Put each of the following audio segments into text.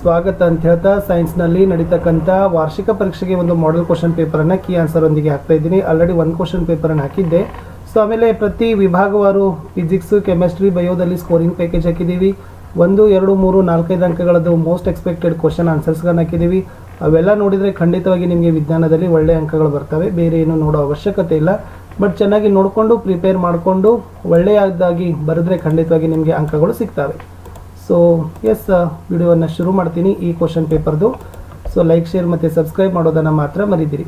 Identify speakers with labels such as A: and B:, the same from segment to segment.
A: ಸ್ವಾಗತ ಅಂತ ಹೇಳ್ತಾ ಸೈನ್ಸ್ನಲ್ಲಿ ನಡೀತಕ್ಕಂಥ ವಾರ್ಷಿಕ ಪರೀಕ್ಷೆಗೆ ಒಂದು ಮಾಡೆಲ್ ಕ್ವಶನ್ ಪೇಪರನ್ನು ಕೀ ಆನ್ಸರ್ ಒಂದಿಗೆ ಹಾಕ್ತಾ ಇದ್ದೀನಿ. ಆಲ್ರೆಡಿ ಒಂದು ಕ್ವಶನ್ ಪೇಪರನ್ನು ಹಾಕಿದ್ದೆ. ಸೊ ಆಮೇಲೆ ಪ್ರತಿ ವಿಭಾಗವಾರು ಫಿಸಿಕ್ಸ್ ಕೆಮಿಸ್ಟ್ರಿ ಬಯೋದಲ್ಲಿ ಸ್ಕೋರಿಂಗ್ ಪ್ಯಾಕೇಜ್ ಹಾಕಿದ್ದೀವಿ. ಒಂದು, ಎರಡು, ಮೂರು, ನಾಲ್ಕೈದು ಅಂಕಗಳದ್ದು ಮೋಸ್ಟ್ ಎಕ್ಸ್ಪೆಕ್ಟೆಡ್ ಕ್ವಶನ್ ಆನ್ಸರ್ಸ್ಗಳನ್ನ ಹಾಕಿದ್ದೀವಿ. ಅವೆಲ್ಲ ನೋಡಿದರೆ ಖಂಡಿತವಾಗಿ ನಿಮಗೆ ವಿಜ್ಞಾನದಲ್ಲಿ ಒಳ್ಳೆ ಅಂಕಗಳು ಬರ್ತವೆ. ಬೇರೆ ಏನು ನೋಡೋ ಅವಶ್ಯಕತೆ ಇಲ್ಲ. ಬಟ್ ಚೆನ್ನಾಗಿ ನೋಡಿಕೊಂಡು ಪ್ರಿಪೇರ್ ಮಾಡಿಕೊಂಡು, ಒಳ್ಳೆಯದಾಗಿ ಬರೆದ್ರೆ ಖಂಡಿತವಾಗಿ ನಿಮಗೆ ಅಂಕಗಳು ಸಿಗ್ತವೆ. ಸೊ ಎಸ್ ವಿಡಿಯೋವನ್ನು ಶುರು ಮಾಡ್ತೀನಿ ಈ ಕ್ವಶನ್ ಪೇಪರ್ದು ಸೊ ಲೈಕ್ ಶೇರ್ ಮತ್ತು ಸಬ್ಸ್ಕ್ರೈಬ್ ಮಾಡೋದನ್ನು ಮಾತ್ರ ಮರಿದಿರಿ.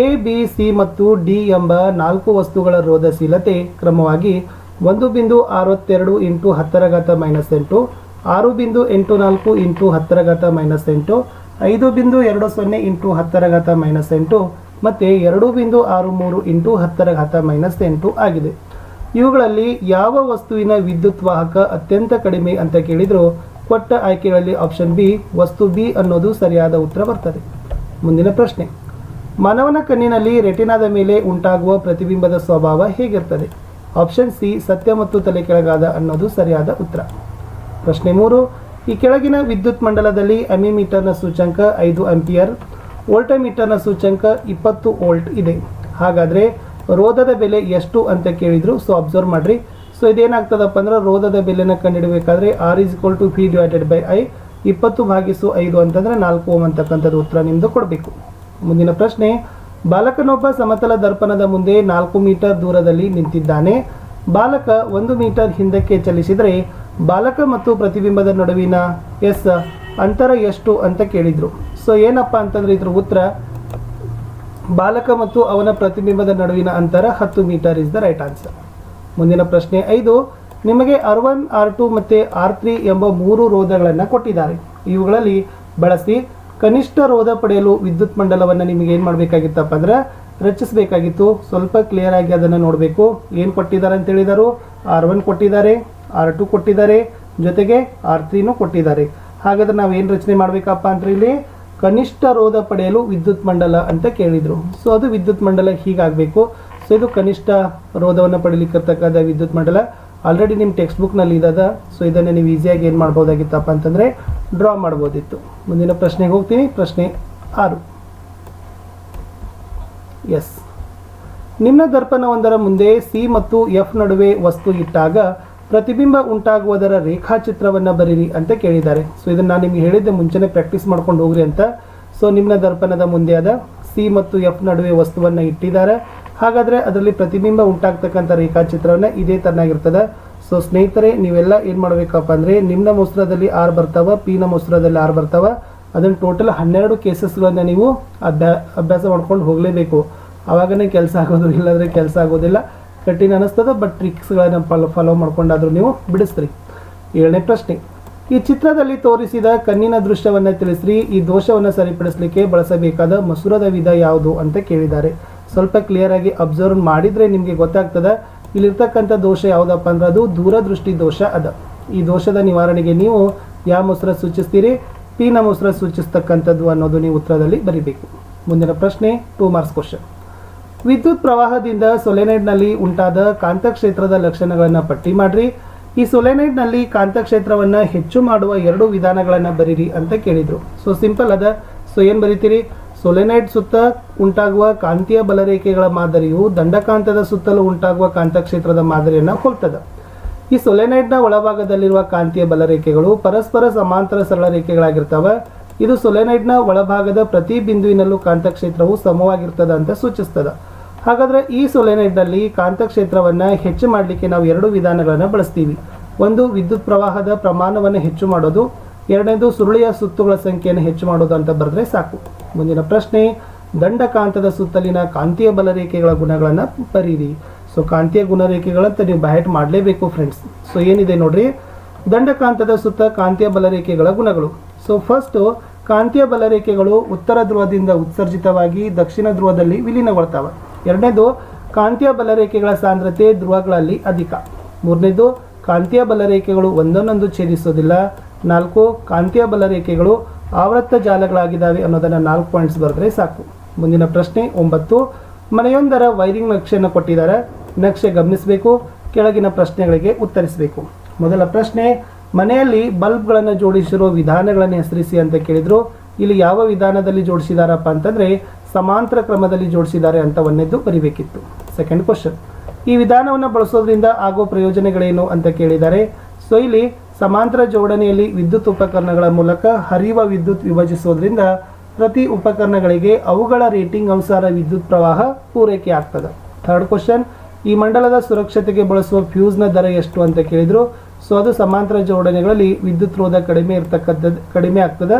A: ಎ ಬಿ ಸಿ ಮತ್ತು ಡಿ ಎಂಬ ನಾಲ್ಕು ವಸ್ತುಗಳ ರೋಧಶೀಲತೆ ಕ್ರಮವಾಗಿ ಒಂದು ಬಿಂದು ಅರವತ್ತೆರಡು ಇಂಟು ಹತ್ತರ ಘಾತ ಮೈನಸ್ ಎಂಟು, ಆರು ಬಿಂದು ಎಂಟು ನಾಲ್ಕು ಇಂಟು ಹತ್ತರ ಘಾತ ಮೈನಸ್ ಎಂಟು, ಐದು ಬಿಂದು ಎರಡು ಸೊನ್ನೆ ಇಂಟು ಹತ್ತರ ಘಾತ ಮೈನಸ್ ಎಂಟು, ಮತ್ತು ಎರಡು ಬಿಂದು ಆರು ಮೂರು ಇಂಟು ಹತ್ತರ ಘಾತ ಮೈನಸ್ ಎಂಟು ಆಗಿದೆ. ಇವುಗಳಲ್ಲಿ ಯಾವ ವಸ್ತುವಿನ ವಿದ್ಯುತ್ ವಾಹಕ ಅತ್ಯಂತ ಕಡಿಮೆ ಅಂತ ಕೇಳಿದ್ರು ಕೊಟ್ಟ ಆಯ್ಕೆಗಳಲ್ಲಿ ಆಪ್ಷನ್ ಬಿ ವಸ್ತು ಬಿ ಅನ್ನೋದು ಸರಿಯಾದ ಉತ್ತರ ಬರ್ತದೆ. ಮುಂದಿನ ಪ್ರಶ್ನೆ. ಮಾನವನ ಕಣ್ಣಿನಲ್ಲಿ ರೆಟಿನಾದ ಮೇಲೆ ಉಂಟಾಗುವ ಪ್ರತಿಬಿಂಬದ ಸ್ವಭಾವ ಹೇಗಿರ್ತದೆ? ಆಪ್ಷನ್ ಸಿ ಸತ್ಯ ಮತ್ತು ತಲೆ ಕೆಳಗಾದ ಅನ್ನೋದು ಸರಿಯಾದ ಉತ್ತರ. ಪ್ರಶ್ನೆ ಮೂರು, ಈ ಕೆಳಗಿನ ವಿದ್ಯುತ್ ಮಂಡಲದಲ್ಲಿ ಅಮಿಮೀಟರ್ನ ಸೂಚ್ಯಂಕ ಐದು ಅಂಪಿಯರ್ ವೋಲ್ಟಮೀಟರ್ನ ಸೂಚ್ಯಂಕ ಇಪ್ಪತ್ತು ವೋಲ್ಟ್ ಇದೆ. ಹಾಗಾದರೆ ರೋಧದ ಬೆಲೆ ಎಷ್ಟು ಅಂತ ಕೇಳಿದ್ರು ಸೊ ಅಬ್ಸರ್ವ್ ಮಾಡ್ರಿ. ಸೊ ಇದೇನಾಗ್ತದಪ್ಪ ಅಂದ್ರೆ ರೋಧದ ಬೆಲೆನ ಕಂಡುಹಿಡಬೇಕಾದ್ರೆ R is equal to P divided by I ಇಪ್ಪತ್ತು ಭಾಗಿಸು ಐದು ಅಂತಂದ್ರೆ ನಾಲ್ಕು ಓಮ್ ಅಂತಕ್ಕಂಥದ್ದು ಉತ್ತರ ನಿಮ್ಮದು ಕೊಡಬೇಕು. ಮುಂದಿನ ಪ್ರಶ್ನೆ, ಬಾಲಕನೊಬ್ಬ ಸಮತಲ ದರ್ಪಣದ ಮುಂದೆ ನಾಲ್ಕು ಮೀಟರ್ ದೂರದಲ್ಲಿ ನಿಂತಿದ್ದಾನೆ. ಬಾಲಕ ಒಂದು ಮೀಟರ್ ಹಿಂದಕ್ಕೆ ಚಲಿಸಿದರೆ ಬಾಲಕ ಮತ್ತು ಪ್ರತಿಬಿಂಬದ ನಡುವಿನ ಎಸ್ ಅಂತರ ಎಷ್ಟು ಅಂತ ಕೇಳಿದ್ರು. ಸೊ ಏನಪ್ಪ ಅಂತಂದ್ರೆ ಇದ್ರ ಉತ್ತರ ಬಾಲಕ ಮತ್ತು ಅವನ ಪ್ರತಿಬಿಂಬದ ನಡುವಿನ ಅಂತರ ಹತ್ತು metre is the right answer. ಮುಂದಿನ ಪ್ರಶ್ನೆ ಐದು, ನಿಮಗೆ ಆರ್ ಒನ್, ಆರ್ ಟು ಮತ್ತು ಆರ್ ತ್ರೀ ಎಂಬ ಮೂರು ರೋಧಗಳನ್ನು ಕೊಟ್ಟಿದ್ದಾರೆ. ಇವುಗಳಲ್ಲಿ ಬಳಸಿ ಕನಿಷ್ಠ ರೋಧ ಪಡೆಯಲು ವಿದ್ಯುತ್ ಮಂಡಲವನ್ನು ನಿಮಗೆ ಏನು ಮಾಡಬೇಕಾಗಿತ್ತಪ್ಪ ಅಂದ್ರೆ ರಚಿಸಬೇಕಾಗಿತ್ತು. ಸ್ವಲ್ಪ ಕ್ಲಿಯರ್ ಆಗಿ ಅದನ್ನು ನೋಡಬೇಕು. ಏನು ಕೊಟ್ಟಿದ್ದಾರೆ ಅಂತ ಹೇಳಿದರು? ಆರ್ ಒನ್ ಕೊಟ್ಟಿದ್ದಾರೆ, ಆರ್ ಟು ಕೊಟ್ಟಿದ್ದಾರೆ, ಜೊತೆಗೆ ಆರ್ ತ್ರೀನೂ ಕೊಟ್ಟಿದ್ದಾರೆ. ಹಾಗಾದ್ರೆ ನಾವು ಏನು ರಚನೆ ಮಾಡಬೇಕಪ್ಪ ಅಂದರೆ ಇಲ್ಲಿ ಕನಿಷ್ಠ ರೋಧ ಪಡೆಯಲು ವಿದ್ಯುತ್ ಮಂಡಲ ಅಂತ ಕೇಳಿದರು. ಸೊ ಅದು ವಿದ್ಯುತ್ ಮಂಡಲ ಹೀಗಾಗಬೇಕು. ಸೊ ಇದು ಕನಿಷ್ಠ ರೋಧವನ್ನು ಪಡೀಲಿಕ್ಕಿರ್ತಕ್ಕಂಥ ವಿದ್ಯುತ್ ಮಂಡಲ. ಆಲ್ರೆಡಿ ನಿಮ್ಮ ಟೆಕ್ಸ್ಟ್ ಬುಕ್ನಲ್ಲಿ ಇದ್ದದ ಸೊ ಇದನ್ನು ನೀವು ಈಸಿಯಾಗಿ ಏನು ಮಾಡ್ಬೋದಾಗಿತ್ತಪ್ಪ ಅಂತಂದರೆ ಡ್ರಾ ಮಾಡ್ಬೋದಿತ್ತು. ಮುಂದಿನ ಪ್ರಶ್ನೆಗೆ ಹೋಗ್ತೀನಿ. ಪ್ರಶ್ನೆ ಆರು. ಎಸ್ ನಿಮ್ನ ದರ್ಪಣವೊಂದರ ಮುಂದೆ ಸಿ ಮತ್ತು ಎಫ್ ನಡುವೆ ವಸ್ತು ಇಟ್ಟಾಗ ಪ್ರತಿಬಿಂಬ ಉಂಟಾಗುವುದರ ರೇಖಾಚಿತ್ರವನ್ನು ಬರೀರಿ ಅಂತ ಕೇಳಿದ್ದಾರೆ. ಸೊ ಇದನ್ನು ನಾನು ನಿಮಗೆ ಹೇಳಿದ್ದೆ, ಮುಂಚೆನೆ ಪ್ರಾಕ್ಟೀಸ್ ಮಾಡ್ಕೊಂಡು ಹೋಗ್ರಿ ಅಂತ. ಸೊ ನಿಮ್ಮ ದರ್ಪಣದ ಮುಂದೆ ಆದ ಸಿ ಮತ್ತು ಎಫ್ ನಡುವೆ ವಸ್ತುವನ್ನು ಇಟ್ಟಿದ್ದಾರೆ. ಹಾಗಾದರೆ ಅದರಲ್ಲಿ ಪ್ರತಿಬಿಂಬ ಉಂಟಾಗ್ತಕ್ಕಂಥ ರೇಖಾಚಿತ್ರವನ್ನು ಇದೇ ಥರನಾಗಿರ್ತದೆ ಸೊ ಸ್ನೇಹಿತರೆ, ನೀವೆಲ್ಲ ಏನು ಮಾಡಬೇಕಪ್ಪ ಅಂದರೆ ನಿಮ್ಮ ಮೊಸರದಲ್ಲಿ ಆರ್ ಬರ್ತಾವ ಪಿನ ಮೊಸರದಲ್ಲಿ ಆರ್ ಬರ್ತಾವ. ಅದನ್ನು ಟೋಟಲ್ ಹನ್ನೆರಡು ಕೇಸಸ್ಗಳನ್ನು ನೀವು ಅಭ್ಯಾ, ಅಭ್ಯಾಸ ಮಾಡ್ಕೊಂಡು ಹೋಗಲೇಬೇಕು. ಆವಾಗನೇ ಕೆಲಸ ಆಗೋದು, ಇಲ್ಲಾಂದರೆ ಕೆಲಸ ಆಗೋದಿಲ್ಲ. ಕಠಿಣ ಅನ್ನಿಸ್ತದೆ ಬಟ್ ಟ್ರಿಕ್ಸ್ಗಳನ್ನು ಫಾಲೋ ಫಾಲೋ ಮಾಡ್ಕೊಂಡಾದರೂ ನೀವು ಬಿಡಿಸ್ರಿ ಏಳನೇ ಪ್ರಶ್ನೆ. ಈ ಚಿತ್ರದಲ್ಲಿ ತೋರಿಸಿದ ಕಣ್ಣಿನ ದೃಶ್ಯವನ್ನು ತಿಳಿಸ್ರಿ, ಈ ದೋಷವನ್ನು ಸರಿಪಡಿಸಲಿಕ್ಕೆ ಬಳಸಬೇಕಾದ ಮಸೂರದ ವಿಧ ಯಾವುದು ಅಂತ ಕೇಳಿದ್ದಾರೆ. ಸ್ವಲ್ಪ ಕ್ಲಿಯರ್ ಆಗಿ ಅಬ್ಸರ್ವ್ ಮಾಡಿದರೆ ನಿಮಗೆ ಗೊತ್ತಾಗ್ತದೆ, ಇಲ್ಲಿರ್ತಕ್ಕಂಥ ದೋಷ ಯಾವುದಪ್ಪ ಅಂದ್ರೆ ಅದು ದೂರದೃಷ್ಟಿ ದೋಷ ಅದ. ಈ ದೋಷದ ನಿವಾರಣೆಗೆ ನೀವು ಯಾವ ಮೊಸರ ಸೂಚಿಸ್ತೀರಿ ಪಿನ ಮೊಸರ ಸೂಚಿಸ್ತಕ್ಕಂಥದ್ದು ಅನ್ನೋದು ನೀವು ಉತ್ತರದಲ್ಲಿ ಬರಿಬೇಕು. ಮುಂದಿನ ಪ್ರಶ್ನೆ ಟೂ ಮಾರ್ಕ್ಸ್ ಕ್ವಶನ್ ವಿದ್ಯುತ್ ಪ್ರವಾಹದಿಂದ ಸೊಲೆನೈಡ್ನಲ್ಲಿ ಉಂಟಾದ ಕಾಂತಕ್ಷೇತ್ರದ ಲಕ್ಷಣಗಳನ್ನು ಪಟ್ಟಿ ಮಾಡ್ರಿ. ಈ ಸೊಲೆನೈಡ್ನಲ್ಲಿ ಕಾಂತಕ್ಷೇತ್ರವನ್ನು ಹೆಚ್ಚು ಮಾಡುವ ಎರಡು ವಿಧಾನಗಳನ್ನು ಬರೀರಿ ಅಂತ ಕೇಳಿದರು. ಸೊ ಸಿಂಪಲ್ ಅದ. ಸೊ ಏನು ಬರಿತೀರಿ? ಸೊಲೆನೈಡ್ ಸುತ್ತ ಉಂಟಾಗುವ ಕಾಂತೀಯ ಬಲರೇಖೆಗಳ ಮಾದರಿಯು ದಂಡಕಾಂತದ ಸುತ್ತಲೂ ಉಂಟಾಗುವ ಕಾಂತಕ್ಷೇತ್ರದ ಮಾದರಿಯನ್ನು ಹೋಲ್ತದೆ. ಈ ಸೊಲೆನೈಡ್ನ ಒಳಭಾಗದಲ್ಲಿರುವ ಕಾಂತೀಯ ಬಲರೇಖೆಗಳು ಪರಸ್ಪರ ಸಮಾಂತರ ಸರಳ ರೇಖೆಗಳಾಗಿರ್ತವೆ. ಇದು ಸೊಲೆನೈಡ್ನ ಒಳಭಾಗದ ಪ್ರತಿ ಬಿಂದುವಿನಲ್ಲೂ ಕಾಂತಕ್ಷೇತ್ರವು ಸಮವಾಗಿರ್ತದೆ ಅಂತ ಸೂಚಿಸ್ತದೆ. ಹಾಗಾದ್ರೆ ಈ ಸೊಲೆನೈಡ್ನಲ್ಲಿ ಕಾಂತಕ್ಷೇತ್ರವನ್ನು ಹೆಚ್ಚು ಮಾಡಲಿಕ್ಕೆ ನಾವು ಎರಡು ವಿಧಾನಗಳನ್ನು ಬಳಸ್ತೀವಿ. ಒಂದು ವಿದ್ಯುತ್ ಪ್ರವಾಹದ ಪ್ರಮಾಣವನ್ನು ಹೆಚ್ಚು ಮಾಡೋದು, ಎರಡನೇದು ಸುರುಳಿಯ ಸುತ್ತುಗಳ ಸಂಖ್ಯೆಯನ್ನು ಹೆಚ್ಚು ಮಾಡೋದು ಅಂತ ಬರೆದ್ರೆ ಸಾಕು. ಮುಂದಿನ ಪ್ರಶ್ನೆ, ದಂಡಕಾಂತದ ಸುತ್ತಲಿನ ಕಾಂತೀಯ ಬಲರೇಖೆಗಳ ಗುಣಗಳನ್ನು ಬರೀರಿ. ಸೊ, ಕಾಂತೀಯ ಗುಣರೇಖೆಗಳಂತ ನೀವು ಬಯಟ್ ಮಾಡಲೇಬೇಕು ಫ್ರೆಂಡ್ಸ್ ಸೊ, ಏನಿದೆ ನೋಡ್ರಿ? ದಂಡಕಾಂತದ ಸುತ್ತ ಕಾಂತೀಯ ಬಲರೇಖೆಗಳ ಗುಣಗಳು. ಸೊ ಫಸ್ಟು ಕಾಂತೀಯ ಬಲರೇಖೆಗಳು ಉತ್ತರ ಧ್ರುವದಿಂದ ಉತ್ಸರ್ಜಿತವಾಗಿ ದಕ್ಷಿಣ ಧ್ರುವದಲ್ಲಿ ವಿಲೀನಗೊಳ್ತವೆ. ಎರಡನೇದು, ಕಾಂತೀಯ ಬಲರೇಖೆಗಳ ಸಾಂದ್ರತೆ ಧ್ರುವಗಳಲ್ಲಿ ಅಧಿಕ. ಮೂರನೇದು, ಕಾಂತೀಯ ಬಲರೇಖೆಗಳು ಒಂದನ್ನೊಂದು ಛೇದಿಸೋದಿಲ್ಲ. ನಾಲ್ಕು, ಕಾಂತೀಯ ಬಲರೇಖೆಗಳು ಆವೃತ್ತ ಜಾಲಗಳಾಗಿದ್ದಾವೆ ಅನ್ನೋದನ್ನು ನಾಲ್ಕು ಪಾಯಿಂಟ್ಸ್ ಬರೆದ್ರೆ ಸಾಕು. ಮುಂದಿನ ಪ್ರಶ್ನೆ, ಒಂಬತ್ತು, ಮನೆಯೊಂದರ ವೈರಿಂಗ್ ನಕ್ಷೆಯನ್ನು ಕೊಟ್ಟಿದ್ದಾರೆ. ನಕ್ಷೆ ಗಮನಿಸಬೇಕು, ಕೆಳಗಿನ ಪ್ರಶ್ನೆಗಳಿಗೆ ಉತ್ತರಿಸಬೇಕು. ಮೊದಲ ಪ್ರಶ್ನೆ, ಮನೆಯಲ್ಲಿ ಬಲ್ಬ್ಗಳನ್ನು ಜೋಡಿಸಿರೋ ವಿಧಾನಗಳನ್ನು ಹೆಸರಿಸಿ ಅಂತ ಕೇಳಿದ್ರು. ಇಲ್ಲಿ ಯಾವ ವಿಧಾನದಲ್ಲಿ ಜೋಡಿಸಿದಾರಪ್ಪ ಅಂತಂದ್ರೆ ಸಮಾಂತರ ಕ್ರಮದಲ್ಲಿ ಜೋಡಿಸಿದ್ದಾರೆ ಅಂತ ಒಂದೆದ್ದು ಬರಿಬೇಕಿತ್ತು. ಸೆಕೆಂಡ್ ಕ್ವಶನ್ ಈ ವಿಧಾನವನ್ನು ಬಳಸೋದ್ರಿಂದ ಆಗೋ ಪ್ರಯೋಜನಗಳೇನು ಅಂತ ಕೇಳಿದ್ದಾರೆ ಸೊ ಇಲ್ಲಿ ಸಮಾಂತರ ಜೋಡಣೆಯಲ್ಲಿ ವಿದ್ಯುತ್ ಉಪಕರಣಗಳ ಮೂಲಕ ಹರಿಯುವ ವಿದ್ಯುತ್ ವಿಭಜಿಸೋದ್ರಿಂದ ಪ್ರತಿ ಉಪಕರಣಗಳಿಗೆ ಅವುಗಳ ರೇಟಿಂಗ್ ಅನುಸಾರ ವಿದ್ಯುತ್ ಪ್ರವಾಹ ಪೂರೈಕೆ ಆಗ್ತದೆ. ಥರ್ಡ್ ಕ್ವಶನ್ ಈ ಮಂಡಲದ ಸುರಕ್ಷತೆಗೆ ಬಳಸುವ ಫ್ಯೂಸ್ನ ದರ ಎಷ್ಟು ಅಂತ ಕೇಳಿದರು ಸೊ ಅದು ಸಮಾಂತರ ಜೋಡಣೆಗಳಲ್ಲಿ ವಿದ್ಯುತ್ ರೋಧ ಕಡಿಮೆ ಇರತಕ್ಕಂಥದ್ದು ಕಡಿಮೆ ಆಗ್ತದೆ.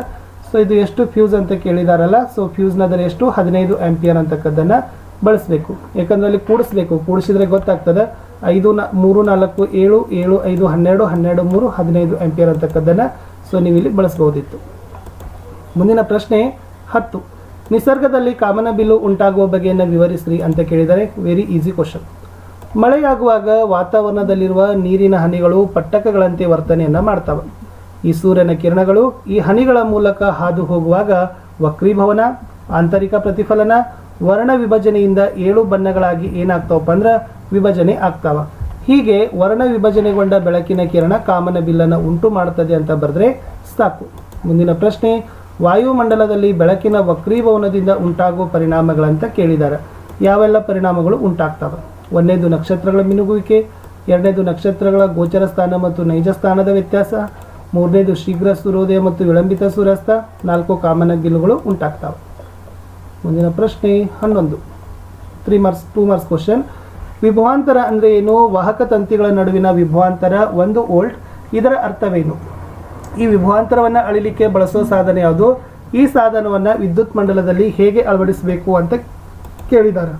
A: ಸೊ ಇದು ಎಷ್ಟು ಫ್ಯೂಸ್ ಅಂತ ಕೇಳಿದಾರಲ್ಲ? ಸೊ ಫ್ಯೂಸ್ನ ದರ ಎಷ್ಟು? ಹದಿನೈದು ಆಂಪಿಯರ್ ಅಂತಕ್ಕದ್ದನ್ನು ಬಳಸಬೇಕು. ಯಾಕಂದರೆ ಅಲ್ಲಿ ಕೂಡಿಸ್ಬೇಕು. ಕೂಡಿಸಿದ್ರೆ ಗೊತ್ತಾಗ್ತದೆ. ಐದು ನ, ಮೂರು, ನಾಲ್ಕು, ಏಳು ಏಳು, ಐದು, ಹನ್ನೆರಡು ಹನ್ನೆರಡು, ಮೂರು, ಹದಿನೈದು ಆಂಪಿಯರ್ ಅಂತಕ್ಕದ್ದನ್ನು ಸೊ ನೀವು ಇಲ್ಲಿ ಬಳಸ್ಬೋದಿತ್ತು. ಮುಂದಿನ ಪ್ರಶ್ನೆ ಹತ್ತು. ನಿಸರ್ಗದಲ್ಲಿ ಕಾಮನಬಿಲ್ಲು ಉಂಟಾಗುವ ಬಗೆಯನ್ನು ವಿವರಿಸ್ರಿ ಅಂತ ಕೇಳಿದರೆ ವೆರಿ ಈಸಿ ಕ್ವಶನ್ ಮಳೆಯಾಗುವಾಗ ವಾತಾವರಣದಲ್ಲಿರುವ ನೀರಿನ ಹನಿಗಳು ಪಟ್ಟಕಗಳಂತೆ ವರ್ತನೆಯನ್ನು ಮಾಡ್ತವೆ. ಈ ಸೂರ್ಯನ ಕಿರಣಗಳು ಈ ಹನಿಗಳ ಮೂಲಕ ಹಾದು ಹೋಗುವಾಗ ವಕ್ರೀಭವನ, ಆಂತರಿಕ ಪ್ರತಿಫಲನ, ವರ್ಣ ವಿಭಜನೆಯಿಂದ ಏಳು ಬಣ್ಣಗಳಾಗಿ ಏನಾಗ್ತಾವಪ್ಪ ಅಂದ್ರೆ ವಿಭಜನೆ ಆಗ್ತಾವ. ಹೀಗೆ ವರ್ಣ ವಿಭಜನೆಗೊಂಡ ಬೆಳಕಿನ ಕಿರಣ ಕಾಮನ ಬಿಲ್ಲನ್ನು ಉಂಟು ಮಾಡುತ್ತದೆ ಅಂತ ಬರೆದ್ರೆ ಸಾಕು. ಮುಂದಿನ ಪ್ರಶ್ನೆ, ವಾಯುಮಂಡಲದಲ್ಲಿ ಬೆಳಕಿನ ವಕ್ರೀಭವನದಿಂದ ಉಂಟಾಗುವ ಪರಿಣಾಮಗಳಂತ ಕೇಳಿದ್ದಾರೆ ಯಾವೆಲ್ಲ ಪರಿಣಾಮಗಳು ಉಂಟಾಗ್ತವೆ? ಒಂದನೇದು ನಕ್ಷತ್ರಗಳ ಮಿನುಗುವಿಕೆ, ಎರಡನೇದು ನಕ್ಷತ್ರಗಳ ಗೋಚರ ಸ್ಥಾನ ಮತ್ತು ನೈಜ ಸ್ಥಾನದ ವ್ಯತ್ಯಾಸ ಮೂರನೇದು ಶೀಘ್ರ ಸೂರ್ಯೋದಯ ಮತ್ತು ವಿಳಂಬಿತ ಸೂರ್ಯಾಸ್ತ ನಾಲ್ಕು ಕಾಮನ ಗಿಲ್ಲುಗಳು ಉಂಟಾಗ್ತಾವೆ. ಮುಂದಿನ ಪ್ರಶ್ನೆ ಹನ್ನೊಂದು. Three marks two marks question ವಿಭವಾಂತರ ಅಂದರೆ ಏನು? ವಾಹಕ ತಂತಿಗಳ ನಡುವಿನ ವಿಭವಾಂತರ ಒಂದು ವೋಲ್ಟ್. ಇದರ ಅರ್ಥವೇನು? ಈ ವಿಭವಾಂತರವನ್ನು ಅಳಿಲಿಕ್ಕೆ ಬಳಸೋ ಸಾಧನ ಯಾವುದು? ಈ ಸಾಧನವನ್ನು ವಿದ್ಯುತ್ ಮಂಡಲದಲ್ಲಿ ಹೇಗೆ ಅಳವಡಿಸಬೇಕು ಅಂತ ಕೇಳಿದ್ದಾರೆ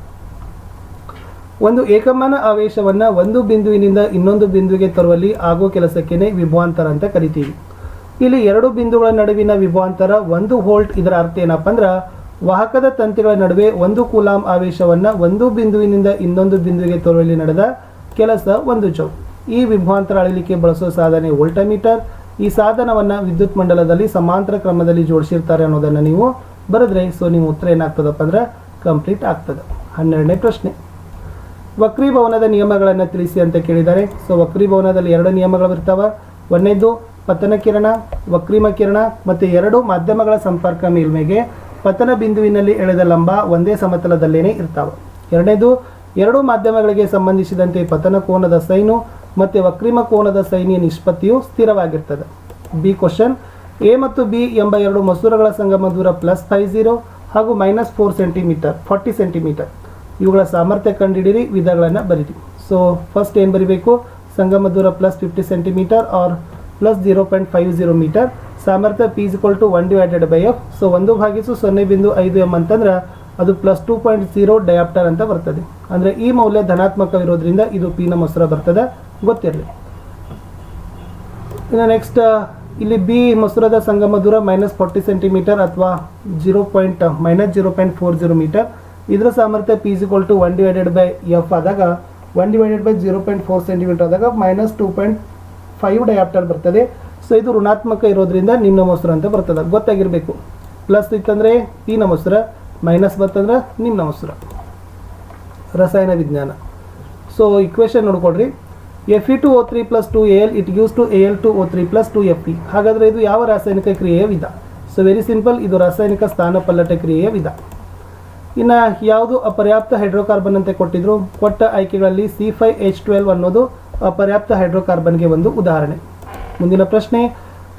A: ಒಂದು ಏಕಮಾನ ಆವೇಶವನ್ನು ಒಂದು ಬಿಂದುವಿನಿಂದ ಇನ್ನೊಂದು ಬಿಂದುವಿಗೆ ತರುವಲ್ಲಿ ಆಗೋ ಕೆಲಸಕ್ಕೇನೆ ವಿಭವಾಂತರ ಅಂತ ಕರಿತೀವಿ. ಇಲ್ಲಿ ಎರಡು ಬಿಂದುಗಳ ನಡುವಿನ ವಿಭವಾಂತರ ಒಂದು ವೋಲ್ಟ್ ಇದರ ಅರ್ಥ ಏನಪ್ಪ ಅಂದ್ರೆ ವಾಹಕದ ತಂತಿಗಳ ನಡುವೆ ಒಂದು ಕೂಲಾಂ ಆವೇಶವನ್ನು ಒಂದು ಬಿಂದುವಿನಿಂದ ಇನ್ನೊಂದು ಬಿಂದುವಿಗೆ ತರುವಲ್ಲಿ ನಡೆದ ಕೆಲಸ ಒಂದು ಜೌಲ್ ಈ ವಿಭವಾಂತರ ಅಳಿಲಿಕ್ಕೆ ಬಳಸೋ ಸಾಧನೆ ವೋಲ್ಟಮೀಟರ್. ಈ ಸಾಧನವನ್ನು ವಿದ್ಯುತ್ ಮಂಡಲದಲ್ಲಿ ಸಮಾಂತರ ಕ್ರಮದಲ್ಲಿ ಜೋಡಿಸಿರ್ತಾರೆ ಅನ್ನೋದನ್ನು ನೀವು ಬರೆದ್ರೆ ಸೊ ನಿಮ್ಮ ಉತ್ತರ ಏನಾಗ್ತದಪ್ಪ ಅಂದ್ರೆ ಕಂಪ್ಲೀಟ್ ಆಗ್ತದೆ. ಹನ್ನೆರಡನೇ ಪ್ರಶ್ನೆ. ವಕ್ರೀಭವನದ ನಿಯಮಗಳನ್ನು ತಿಳಿಸಿ ಅಂತ ಕೇಳಿದ್ದಾರೆ. ಸೊ ವಕ್ರೀಭವನದಲ್ಲಿ ಎರಡು ನಿಯಮಗಳು ಇರ್ತಾವೆ. ಒಂದನೇದು ಪತನ ಕಿರಣ, ವಕ್ರೀಮ ಕಿರಣ ಮತ್ತು ಎರಡು ಮಾಧ್ಯಮಗಳ ಸಂಪರ್ಕ ಮೇಲ್ಮೆಗೆ ಪತನ ಬಿಂದುವಿನಲ್ಲಿ ಎಳೆದ ಲಂಬ ಒಂದೇ ಸಮತಲದಲ್ಲೇನೆ ಇರ್ತಾವೆ. ಎರಡನೇದು ಎರಡು ಮಾಧ್ಯಮಗಳಿಗೆ ಸಂಬಂಧಿಸಿದಂತೆ ಪತನ ಕೋನದ ಸೈನು ಮತ್ತು ವಕ್ರೀಮ ಕೋನದ ಸೈನಿಯ ನಿಷ್ಪತ್ತಿಯು ಸ್ಥಿರವಾಗಿರ್ತದೆ. ಬಿ ಕ್ವಶನ್, ಎ ಮತ್ತು ಬಿ ಎಂಬ ಎರಡು ಮಸೂರಗಳ ಸಂಗಮ ದೂರ ಪ್ಲಸ್ ಫೈವ್ ಜೀರೋ ಹಾಗೂ minus four centimetre, forty centimetre. ಇವುಗಳ ಸಾಮರ್ಥ್ಯ ಕಂಡುಹಿಡಿಯಿರಿ, ವಿಧಗಳನ್ನು ಬರೀರಿ. ಸೊ ಫಸ್ಟ್ ಏನು ಬರೀಬೇಕು? ಸಂಗಮ ದೂರ plus fifty centimetre or plus zero point five zero metre ಸಾಮರ್ಥ್ಯ P is equal to one divided by F so ಒಂದು ಭಾಗಿಸು ಸೊನ್ನೆ ಬಿಂದು ಐದು ಎಂ ಅಂತಂದ್ರೆ ಅದು plus two point zero dioptre ಅಂತ ಬರ್ತದೆ. ಅಂದರೆ ಈ ಮೌಲ್ಯ ಧನಾತ್ಮಕವಿರೋದ್ರಿಂದ ಇದು ಪಿನ ಮೊಸರ ಬರ್ತದೆ. ಗೊತ್ತಿರಲಿ. ಇನ್ನು ನೆಕ್ಸ್ಟ್ ಇಲ್ಲಿ ಬಿ ಮೊಸರದ ಸಂಗಮ ದೂರ ಮೈನಸ್ ಫಾರ್ಟಿ ಸೆಂಟಿಮೀಟರ್ ಅಥವಾ zero point minus zero point four zero metre ಇದರ ಸಾಮರ್ಥ್ಯ P is to one divided by F ಆದಾಗ one divided by zero point four centimetre ಆದಾಗ minus two point five dioptre ಬರ್ತದೆ. So ಇದು ಋಣಾತ್ಮಕ ಇರೋದ್ರಿಂದ ನಿಮ್ಮ ಮೊಸರು ಅಂತ ಬರ್ತದೆ. ಗೊತ್ತಾಗಿರಬೇಕು. ಪ್ಲಸ್ ಇತ್ತಂದರೆ ಪಿ ಮೊಸರ ಮೈನಸ್ ಬರ್ತಂದ್ರೆ ನಿಮ್ಮ ಮೊಸರ. ರಸಾಯನ ವಿಜ್ಞಾನ. ಸೊ ಇಕ್ವೇಶನ್ ನೋಡ್ಕೊಡ್ರಿ F E two O three plus two A L it gives to A L two O three plus two F E ಹಾಗಾದರೆ ಇದು ಯಾವ ರಾಸಾಯನಿಕ ಕ್ರಿಯೆಯ ವಿಧ? ಸೊ ವೆರಿ ಸಿಂಪಲ್ ಇದು ರಾಸಾಯನಿಕ ಸ್ಥಾನ ಪಲ್ಲಟ ಕ್ರಿಯೆಯ ವಿಧ. ಇನ್ನು ಯಾವುದು ಅಪರ್ಯಾಪ್ತ ಹೈಡ್ರೋಕಾರ್ಬನ್ ಅಂತ ಕೊಟ್ಟಿದ್ರು, ಕೊಟ್ಟ ಆಯ್ಕೆಗಳಲ್ಲಿ ಸಿ ಫೈ ಎಚ್ ಟ್ವೆಲ್ವ್ ಅನ್ನೋದು ಅಪರ್ಯಾಪ್ತ ಹೈಡ್ರೋಕಾರ್ಬನ್ಗೆ ಒಂದು ಉದಾಹರಣೆ. ಮುಂದಿನ ಪ್ರಶ್ನೆ,